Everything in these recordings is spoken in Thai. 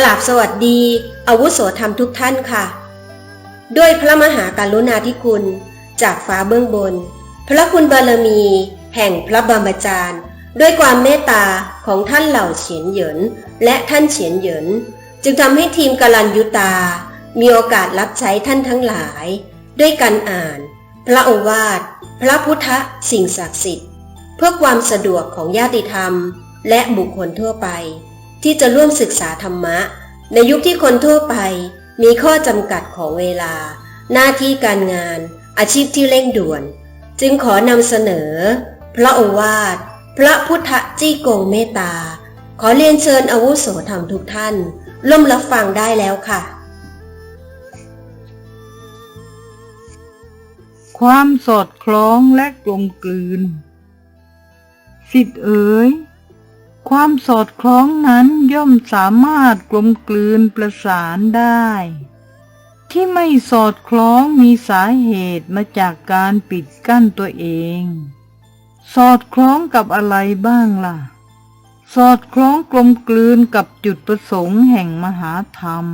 กราบสวัสดี อาวุโสธรรมทุกท่านค่ะ ด้วยพระมหาการุณาธิคุณ จากฟ้าเบื้องบน พระคุณบารมี แห่งพระบรมจารย์ ด้วยความเมตตาของท่านเหล่าเฉียนเหยิน และท่านเฉียนเหยิน จึงทำให้ทีมกาลันยุตา มีโอกาสรับใช้ท่านทั้งหลาย ด้วยการอ่าน พระโอวาท พระพุทธสิ่งศักดิ์สิทธิ์ เพื่อความสะดวกของญาติธรรม และบุคคลทั่วไป ที่จะร่วมศึกษาธรรมะ ในยุคที่คนทั่วไป มีข้อจำกัดของเวลา หน้าที่การงาน อาชีพที่เร่งด่วน จึงขอนำเสนอ พระโอวาท พระพุทธจี้กงเมตตา ขอเรียนเชิญอาวุโสธรรมทุกท่าน ร่วมรับฟังได้แล้วค่ะ ความสอดคล้องและกลมกลืน สิทธิเอ๋ย ความสอดคล้องนั้นย่อมสามารถกลมกลืนประสานได้ ที่ไม่สอดคล้องมีสาเหตุมาจากการปิดกั้นตัวเอง สอดคล้องกับอะไรบ้างล่ะ สอดคล้องกลมกลืนกับจุดประสงค์แห่งมหาธรรม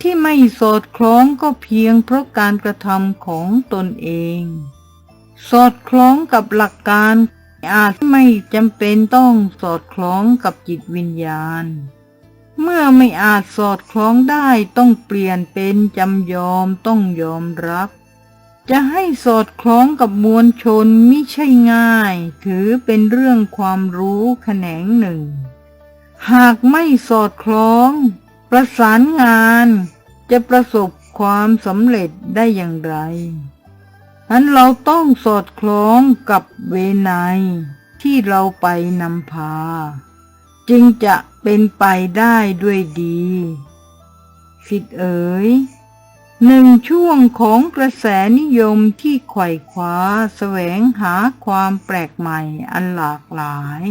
ที่ไม่สอดคล้องก็เพียงเพราะการกระทำของตนเอง สอดคล้องกับหลักการ อาจไม่จำเป็นต้องสอดคล้องกับจิตวิญญาณ เมื่อไม่อาจสอดคล้องได้ต้องเปลี่ยนเป็นจำยอมต้องยอมรับ จะให้สอดคล้องกับมวลชนไม่ใช่ง่าย ถือเป็นเรื่องความรู้แขนงหนึ่ง หากไม่สอดคล้อง ประสานงาน จะประสบความสำเร็จได้อย่างไร นั้นเราต้องสอดคล้องกับเวไนที่เราไปนำพา จึงจะเป็นไปได้ด้วยดีสิทธิเอ๋ยหนึ่งช่วงของกระแสนิยมที่ไขว่คว้าแสวงหาความแปลกใหม่อันหลากหลาย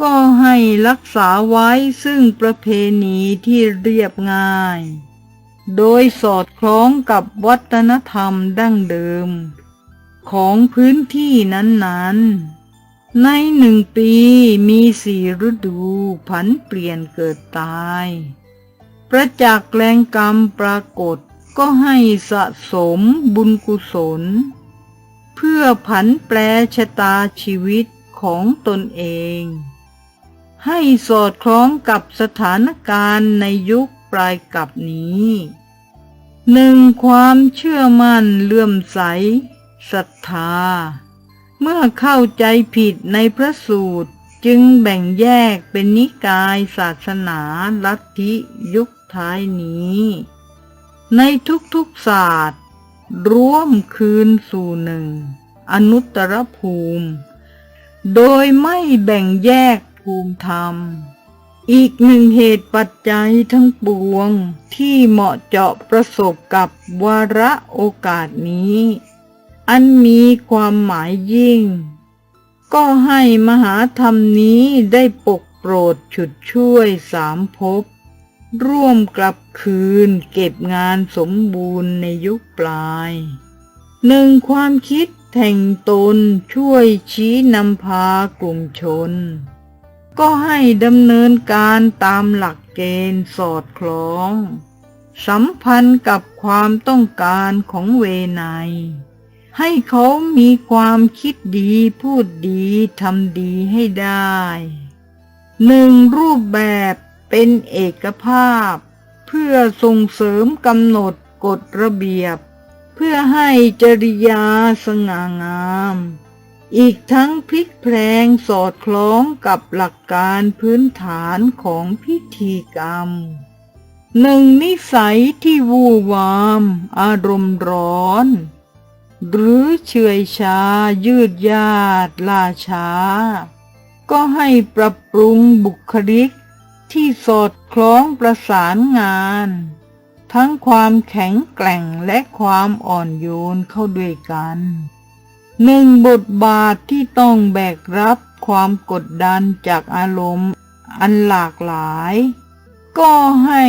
ก็ให้รักษาไว้ซึ่งประเพณีที่เรียบง่าย โดยสอดคล้องกับวัฒนธรรมดั้งเดิม ของพื้นที่นั้นๆ ในหนึ่งปีมีสี่ฤดูผันเปลี่ยนเกิดตาย ประจักษ์แรงกรรมปรากฏก็ให้สะสมบุญกุศล เพื่อผันแปรชะตาชีวิตของตนเอง ให้สอดคล้องกับสถานการณ์ในยุค ปลายกับนี้หนึ่งความเชื่อมั่นเลื่อมใสศรัทธา เมื่อเข้าใจผิดในพระสูตรจึงแบ่งแยกเป็นนิกายศาสนาลัทธิยุคท้ายนี้ ในทุกๆศาสตร์ ร่วมคืนสู่หนึ่ง อนุตตรภูมิ โดยไม่แบ่งแยกภูมิธรรม อีกหนึ่งเหตุปัจจัยทั้งปวงที่เหมาะเจาะประสบกับวาระโอกาสนี้ อันมีความหมายยิ่ง ก็ให้มหาธรรมนี้ได้ปกโปรดฉุดช่วยสามภพร่วมกลับคืนเก็บงานสมบูรณ์ในยุคปลายหนึ่งความคิดแห่งตนช่วยชี้นำพากลุ่มชน ก็ให้ดำเนินการตามหลักเกณฑ์สอดคล้อง สัมพันธ์กับความต้องการของเวไนให้เขามีความคิดดีพูดดีทำดีให้ได้หนึ่งรูปแบบเป็นเอกภาพ เพื่อส่งเสริมกำหนดกฎระเบียบ เพื่อให้จริยาสง่างาม อีกทั้งพลิกแพลงสอดคล้องกับหลักการพื้นฐานของพิธีกรรมหนึ่งนิสัยที่วู่วาม อารมณ์ร้อน หรือเฉื่อยชา ยืดยาดล่าช้า ก็ให้ปรับปรุงบุคลิกที่สอดคล้องประสานงาน ทั้งความแข็งแกร่งและความอ่อนโยนเข้าด้วยกัน หนึ่งบทบาทที่ต้องแบกรับความกดดันจากอารมณ์อันหลากหลาย ก็ให้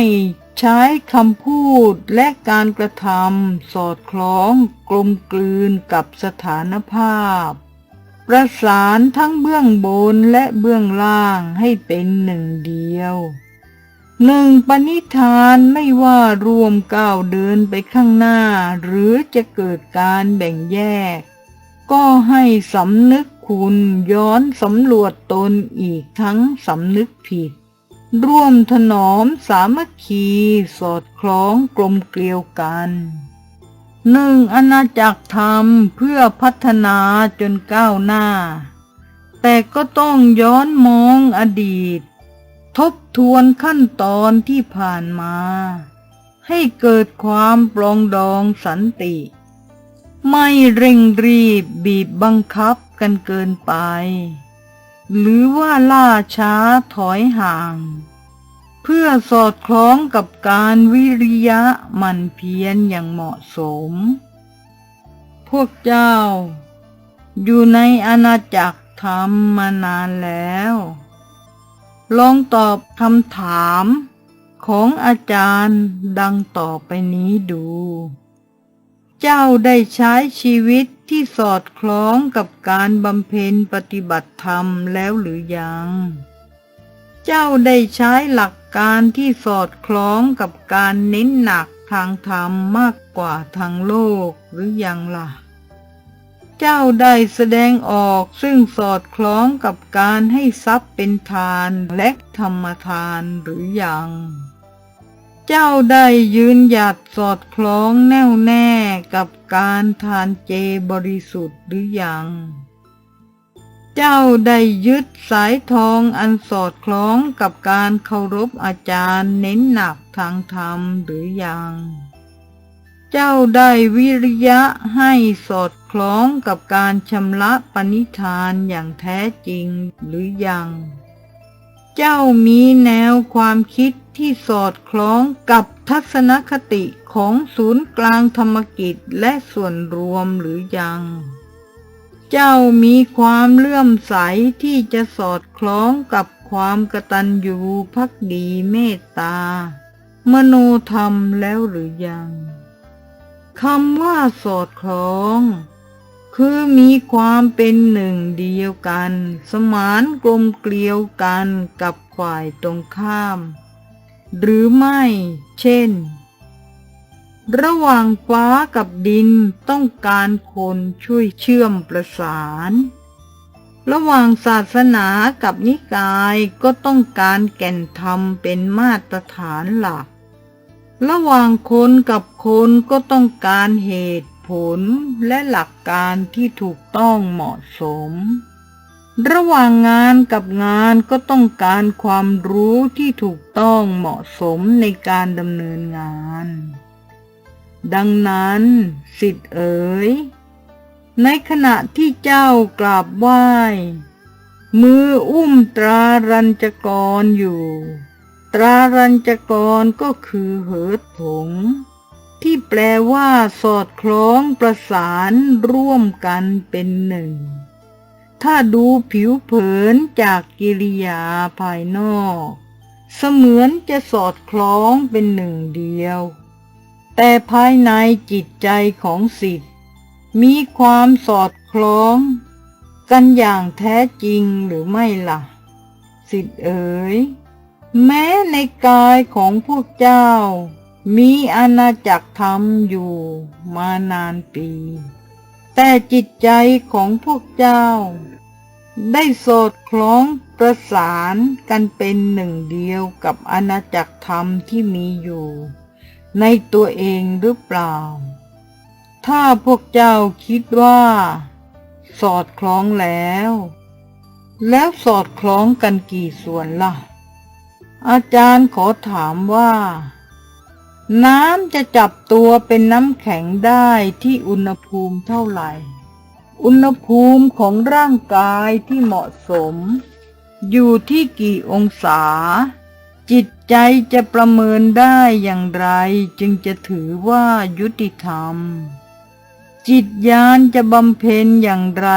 ใช้คำพูดและการกระทำสอดคล้องกลมกลืนกับสถานภาพ ประสานทั้งเบื้องบนและเบื้องล่างให้เป็นหนึ่งเดียวหนึ่งปณิธานไม่ว่ารวมก้าวเดินไปข้างหน้า หรือจะเกิดการแบ่งแยก ก็ให้สำนึกคุณย้อนสำรวจตนอีกทั้งสำนึกผิด ร่วมถนอมสามัคคีสอดคล้องกลมเกลียวกันหนึ่งอาณาจักรธรรมเพื่อพัฒนาจนก้าวหน้า แต่ก็ต้องย้อนมองอดีต ทบทวนขั้นตอนที่ผ่านมา ให้เกิดความปรองดองสันติ ไม่เร่งรีบบีบบังคับกันเกินไป หรือว่าล่าช้าถอยห่าง เพื่อสอดคล้องกับการวิริยะมันเพียรอย่างเหมาะสม พวกเจ้า อยู่ในอาณาจักรธรรมมานานแล้ว ลองตอบคำถามของอาจารย์ดังต่อไปนี้ดู เจ้าได้ใช้ชีวิตที่สอดคล้องกับการบำเพ็ญปฏิบัติธรรมแล้วหรือยัง เจ้าได้ใช้หลักการที่สอดคล้องกับการเน้นหนักทางธรรมมากกว่าทางโลกหรือยังล่ะ เจ้าได้แสดงออกซึ่งสอดคล้องกับการให้ทรัพย์เป็นทานและธรรมทานหรือยัง เจ้าได้ยืนหยัดสอดคล้องแน่วแน่กับการทานเจบริสุทธิ์หรือยัง เจ้าได้ยึดสายทองอันสอดคล้องกับการเคารพอาจารย์เน้นหนักทางธรรมหรือยัง เจ้าได้วิริยะให้สอดคล้องกับการชำระปณิธานอย่างแท้จริงหรือยัง เจ้ามีแนวความคิด ที่สอดคล้องกับทัศนคติของศูนย์กลางธรรมกิจและส่วนรวมหรือยัง เจ้ามีความเลื่อมใสที่จะสอดคล้องกับความกตัญญูภักดีเมตตา มโนธรรมแล้วหรือยังคำว่าสอดคล้อง คือมีความเป็นหนึ่งเดียวกัน สมานกลมเกลียวกันกับฝ่ายตรงข้าม หรือไม่ เช่น ระหว่างฟ้ากับดินต้องการคนช่วยเชื่อมประสาน ระหว่างศาสนากับนิกายก็ต้องการแก่นธรรมเป็นมาตรฐานหลัก ระหว่างคนกับคนก็ต้องการเหตุผลและหลักการที่ถูกต้องเหมาะสม ระหว่างงานกับงานก็ต้องการความรู้ที่ถูกต้องเหมาะสมในการดำเนินงาน ดังนั้น สิทธิ์เอ๋ย ในขณะที่เจ้ากราบไหว้ มืออุ้มตรารัญจกรอยู่ ตรารัญจกรก็คือเหิดผง ที่แปลว่าสอดคล้องประสานร่วมกันเป็นหนึ่ง ถ้าดูผิวเผินจากกิริยาภายนอก เสมือนจะสอดคล้องเป็นหนึ่งเดียว แต่ภายในจิตใจของสิทธิ์มีความสอดคล้อง กันอย่างแท้จริงหรือไม่ล่ะ สิทธิ์เอ๋ย แม้ในกายของพวกเจ้า มีอาณาจักรธรรมอยู่มานานปี แต่จิตใจของพวกเจ้า ได้สอดคล้องประสานกันเป็นหนึ่งเดียวกับอาณาจักรธรรมที่มีอยู่ ในตัวเองหรือเปล่า ถ้าพวกเจ้าคิดว่า สอดคล้องแล้ว แล้วสอดคล้องกันกี่ส่วนล่ะ อาจารย์ขอถามว่า น้ำจะจับตัวเป็นน้ำแข็งได้ที่อุณหภูมิเท่าไหร่ อุณหภูมิของร่างกายที่เหมาะสม อยู่ที่กี่องศา จิตใจจะประเมินได้อย่างไร จึงจะถือว่ายุติธรรม จิตญาณจะบำเพ็ญอย่างไร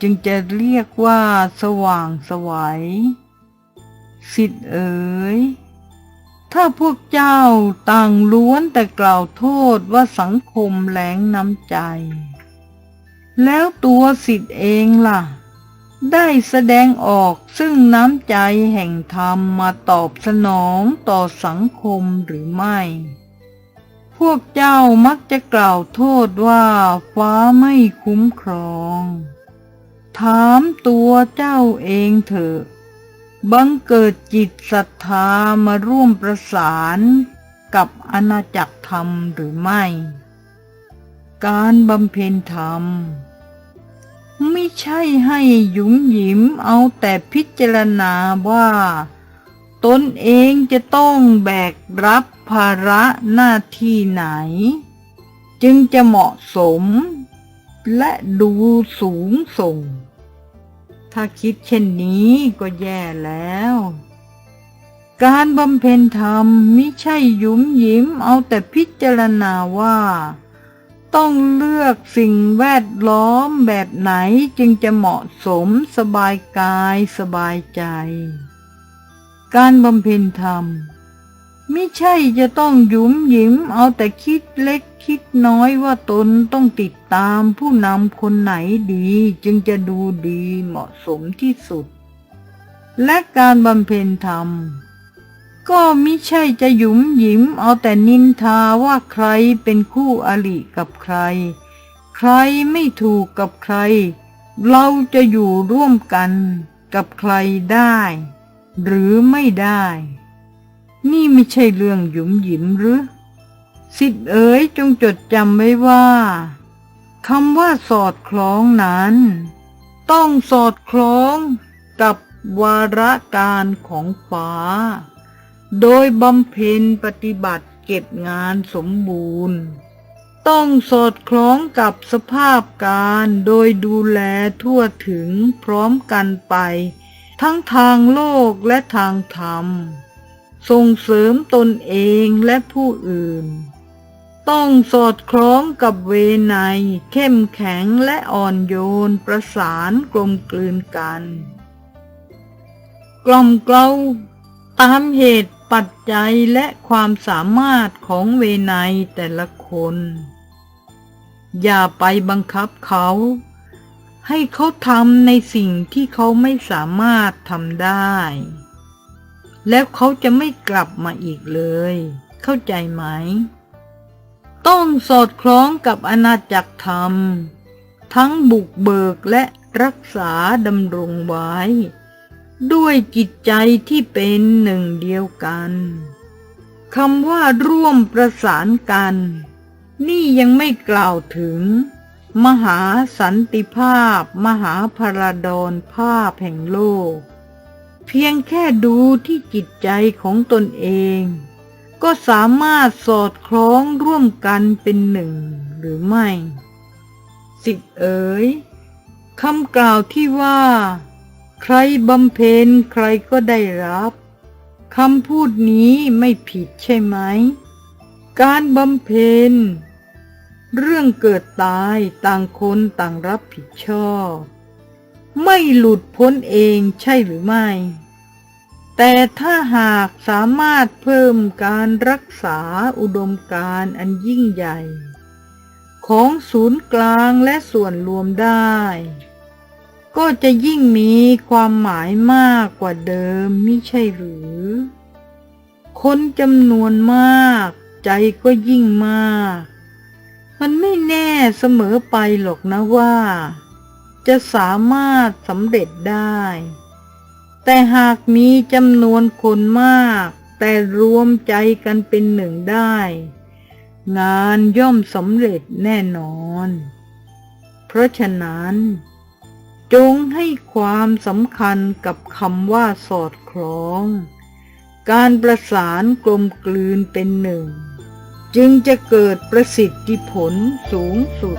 จึงจะเรียกว่าสว่างสวัยสิทธิ์เอ๋ย ถ้าพวกเจ้าต่างล้วนแต่กล่าวโทษว่าสังคมแหลงน้ำใจ แล้วตัวสิทธิ์เองล่ะ ได้แสดงออกซึ่งน้ำใจแห่งธรรมมาตอบสนองต่อสังคมหรือไม่ พวกเจ้ามักจะกล่าวโทษว่าฟ้าไม่คุ้มครอง ถามตัวเจ้าเองเถอะ บังเกิดจิตศรัทธามาร่วมประสานกับอาณาจักรธรรมหรือไม่ การบำเพ็ญธรรม ไม่ใช่ให้หยุมหยิมเอาแต่พิจารณาว่า ตนเองจะต้องแบกรับภาระหน้าที่ไหน จึงจะเหมาะสมและดูสูงส่ง ถ้าคิดเช่นนี้ก็แย่แล้ว การบำเพ็ญธรรมไม่ใช่ยุมยิ้มเอาแต่พิจารณาว่า ต้องเลือกสิ่งแวดล้อมแบบไหนจึงจะเหมาะสมสบายกายสบายใจ การบำเพ็ญธรรม ไม่ใช่จะต้องหยุมหยิมเอาแต่คิดเล็กคิดน้อยว่าตนต้องติดตามผู้นำคนไหนดี จึงจะดูดีเหมาะสมที่สุด และการบำเพ็ญธรรม ก็ไมิใช่จะหยุมหยิมเอาแต่นินทาว่าใครเป็นคู่อริกับใคร ใครไม่ถูกกับใคร เราจะอยู่ร่วมกันกับใครได้ หรือไม่ได้ นี่ไม่ใช่เรื่องหยุมหยิมหรือสิทธิ์เอ๋ยจงจดจำไว้ว่าคำว่าสอดคล้องนั้น ต้องสอดคล้องกับวาระการของฟ้า โดยบำเพ็ญปฏิบัติเก็บงานสมบูรณ์ ต้องสอดคล้องกับสภาพการโดยดูแลทั่วถึงพร้อมกันไป ทั้งทางโลกและทางธรรม ส่งเสริมตนเองและผู้อื่น ต้องสอดคล้องกับเวไนเข้มแข็งและอ่อนโยนประสานกลมกลืนกัน กล่อมเกลาตามเหตุปัจจัยและความสามารถของเวไนแต่ละคน อย่าไปบังคับเขา ให้เขาทำในสิ่งที่เขาไม่สามารถทำได้ แล้วเขาจะไม่กลับมาอีกเลย เข้าใจไหม ต้องสอดคล้องกับอาณาจักรธรรม ทั้งบุกเบิกและรักษาดำรงไว้ ด้วยจิตใจที่เป็นหนึ่งเดียวกันคำว่าร่วมประสานกัน นี่ยังไม่กล่าวถึง มหาสันติภาพ มหาพราดอนภาพแห่งโลก เพียงแค่ดูที่จิตใจของตนเอง ก็สามารถสอดคล้องร่วมกันเป็นหนึ่งหรือไม่ สิทธิเอ๋ยคำกล่าวที่ว่า ใครบำเพ็ญใครก็ได้รับคำพูดนี้ไม่ผิดใช่ไหม การบำเพ็ญเรื่องเกิดตายต่างคนต่างรับผิดชอบ ไม่หลุดพ้นเองใช่หรือไม่ แต่ถ้าหากสามารถเพิ่มการรักษาอุดมการอันยิ่งใหญ่ ของศูนย์กลางและส่วนรวมได้ ก็จะยิ่งมีความหมายมากกว่าเดิมมิใช่หรือ คนจำนวนมากใจก็ยิ่งมาก มันไม่แน่เสมอไปหรอกนะว่า จะสามารถสำเร็จได้ แต่หากมีจำนวนคนมาก แต่รวมใจกันเป็นหนึ่งได้ งานย่อมสำเร็จแน่นอน เพราะฉะนั้น จงให้ความสำคัญกับคำว่าสอดคล้อง การประสานกลมกลืนเป็นหนึ่ง จึงจะเกิดประสิทธิผลสูงสุด